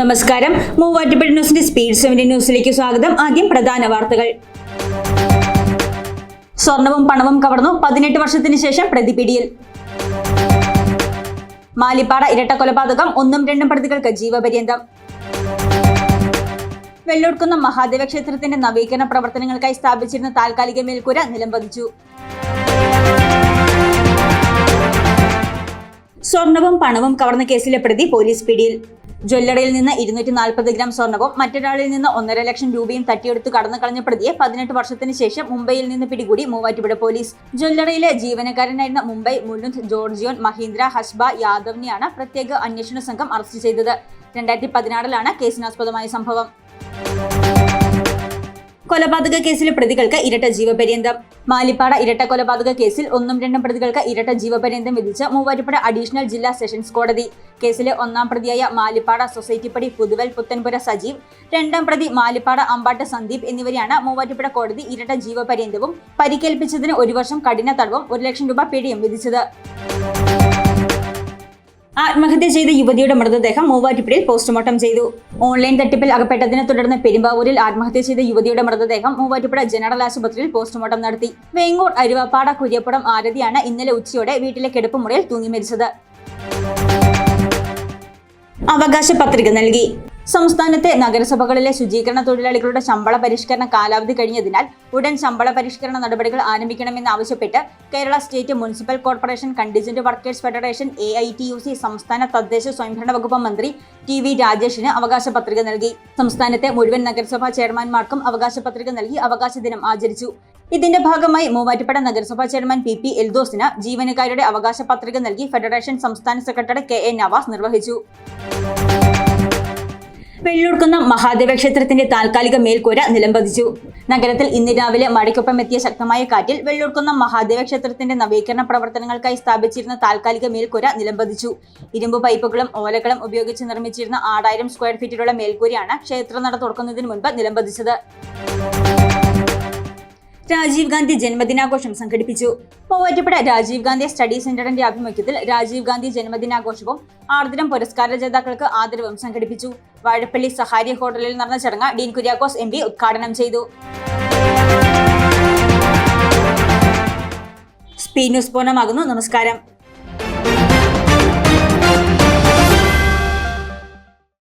നമസ്കാരം. മൂവാറ്റുപുഴ ന്യൂസിന്റെ speed seventy ന്യൂസിലേക്ക് സ്വാഗതം. ആദ്യം പ്രധാന വാർത്തകൾ. സ്വർണവും പണവും കവർന്നു പതിനെട്ട് വർഷത്തിന് ശേഷം പ്രതിപിടിയിൽ മാലിപ്പാറ ഇരട്ട കൊലപാതകം ഒന്നും രണ്ടും പ്രതികൾക്ക് ജീവപര്യന്തം. വെള്ളൂർക്കുന്ന മഹാദേവ ക്ഷേത്രത്തിന്റെ നവീകരണ പ്രവർത്തനങ്ങൾക്കായി സ്ഥാപിച്ചിരുന്ന താൽക്കാലിക മേൽക്കൂര നിലംപതിച്ചു. സ്വർണവും പണവും കവർന്ന കേസിലെ പ്രതി പോലീസ് പിടിയിൽ. ജ്വല്ലറിയിൽ നിന്ന് ഇരുന്നൂറ്റി നാൽപ്പത് ഗ്രാം സ്വർണവും മറ്റൊരാളിൽ നിന്ന് ഒന്നര ലക്ഷം രൂപയും തട്ടിയെടുത്ത് കടന്നു കളഞ്ഞ പ്രതിയെ പതിനെട്ട് വർഷത്തിന് ശേഷം മുംബൈയിൽ നിന്ന് പിടികൂടി മൂവാറ്റുപുഴ പോലീസ്. ജ്വല്ലറിയിലെ ജീവനക്കാരനായിരുന്ന മുംബൈ മുലുന്ദ് ജോർജിയോൻ മഹീന്ദ്ര ഹസ്ബ യാദവിനെയാണ് പ്രത്യേക അന്വേഷണ സംഘം അറസ്റ്റ് ചെയ്തത്. രണ്ടായിരത്തി പതിനാറിലാണ് കേസിനാസ്പദമായ സംഭവം. കൊലപാതക കേസിൽ പ്രതികൾക്ക് ഇരട്ട ജീവപര്യന്തം. മാലിപ്പാട ഇരട്ട കൊലപാതക കേസിൽ ഒന്നും രണ്ടും പ്രതികൾക്ക് ഇരട്ട ജീവപര്യന്തം വിധിച്ച മൂവാറ്റുപുഴ അഡീഷണൽ ജില്ലാ സെഷൻസ് കോടതി. കേസിലെ ഒന്നാം പ്രതിയായ മാലിപ്പാട സൊസൈറ്റിപ്പടി പുതുവൽ പുത്തൻപുര സജീവ് രണ്ടാം പ്രതി മാലിപ്പാട അമ്പാട്ട് സന്ദീപ് എന്നിവരെയാണ് മൂവാറ്റുപുഴ കോടതി ഇരട്ട ജീവപര്യന്തവും പരിക്കേൽപ്പിച്ചതിന് ഒരു വർഷം കഠിന തടവും ഒരു ലക്ഷം രൂപ പിഴയും വിധിച്ചത്. ആത്മഹത്യ ചെയ്ത യുവതിയുടെ മൃതദേഹം മൂവാറ്റുപുഴയിൽ പോസ്റ്റ്മോർട്ടം ചെയ്തു. ഓൺലൈൻ തട്ടിപ്പിൽ അകപ്പെട്ടതിനെ തുടർന്ന് പെരുമ്പാവൂരിൽ ആത്മഹത്യ ചെയ്ത യുവതിയുടെ മൃതദേഹം മൂവാറ്റുപുഴ ജനറൽ ആശുപത്രിയിൽ പോസ്റ്റ്മോർട്ടം നടത്തി. വെങ്ങൂർ അരുവാപ്പാട കുര്യപ്പുറം ആരതിയാണ് ഇന്നലെ ഉച്ചയോടെ വീട്ടിലെ കിടപ്പുമുറിയിൽ തൂങ്ങി മരിച്ചത് അവകാശ പത്രിക നൽകി. സംസ്ഥാനത്തെ നഗരസഭകളിലെ ശുചീകരണ തൊഴിലാളികളുടെ ശമ്പള പരിഷ്കരണ കാലാവധി കഴിഞ്ഞതിനാൽ ഉടൻ ശമ്പള പരിഷ്കരണ നടപടികൾ ആരംഭിക്കണമെന്നാവശ്യപ്പെട്ട് Kerala state municipal corporation contingent workers federation A I T U C സംസ്ഥാന തദ്ദേശ സ്വയംഭരണ വകുപ്പ് മന്ത്രി ടി വി രാജേഷിന് അവകാശ പത്രിക നൽകി. സംസ്ഥാനത്തെ മുഴുവൻ നഗരസഭാ ചെയർമാൻമാർക്കും അവകാശ പത്രിക നൽകി അവകാശ ദിനം ആചരിച്ചു. ഇതിന്റെ ഭാഗമായി മൂവാറ്റുപുഴ നഗരസഭാ ചെയർമാൻ പി പി എൽദോസിന് ജീവനക്കാരുടെ അവകാശ പത്രിക നൽകി ഫെഡറേഷൻ സംസ്ഥാന സെക്രട്ടറി കെ എ നവാസ് നിർവഹിച്ചു. വെള്ളൂർക്കുന്ന മഹാദേവ ക്ഷേത്രത്തിന്റെ താൽക്കാലിക മേൽക്കൂര നിലംപതിച്ചു. നഗരത്തിൽ ഇന്ന് രാവിലെ മഴയ്ക്കൊപ്പം എത്തിയ ശക്തമായ കാറ്റിൽ വെള്ളൂർക്കുന്ന മഹാദേവ ക്ഷേത്രത്തിന്റെ നവീകരണ പ്രവർത്തനങ്ങൾക്കായി സ്ഥാപിച്ചിരുന്ന താൽക്കാലിക മേൽക്കൂര നിലംപതിച്ചു. ഇരുമ്പ് പൈപ്പുകളും ഓലകളും ഉപയോഗിച്ച് നിർമ്മിച്ചിരുന്ന ആറായിരം സ്ക്വയർ ഫീറ്റിലുള്ള മേൽക്കൂരയാണ് ക്ഷേത്രനട തുറക്കുന്നതിന് മുൻപ് നിലംപതിച്ചത്. രാജീവ് ഗാന്ധി ജന്മദിനാഘോഷം സംഘടിപ്പിച്ചു. മൂവാറ്റുപുഴ രാജീവ് ഗാന്ധി സ്റ്റഡി സെന്ററിന്റെ ആഭിമുഖ്യത്തിൽ രാജീവ് ഗാന്ധി ജന്മദിനാഘോഷവും ആർദ്രം പുരസ്കാര ജേതാക്കൾക്ക് ആദരവും സംഘടിപ്പിച്ചു. വാഴപ്പള്ളി സഹാരി ഹോട്ടലിൽ നടന്ന ചടങ്ങ് ഡീൻ കുര്യാക്കോസ് എം ഉദ്ഘാടനം ചെയ്തു. സ്പീ ന്യൂസ് പൂർണമാകുന്നു. നമസ്കാരം.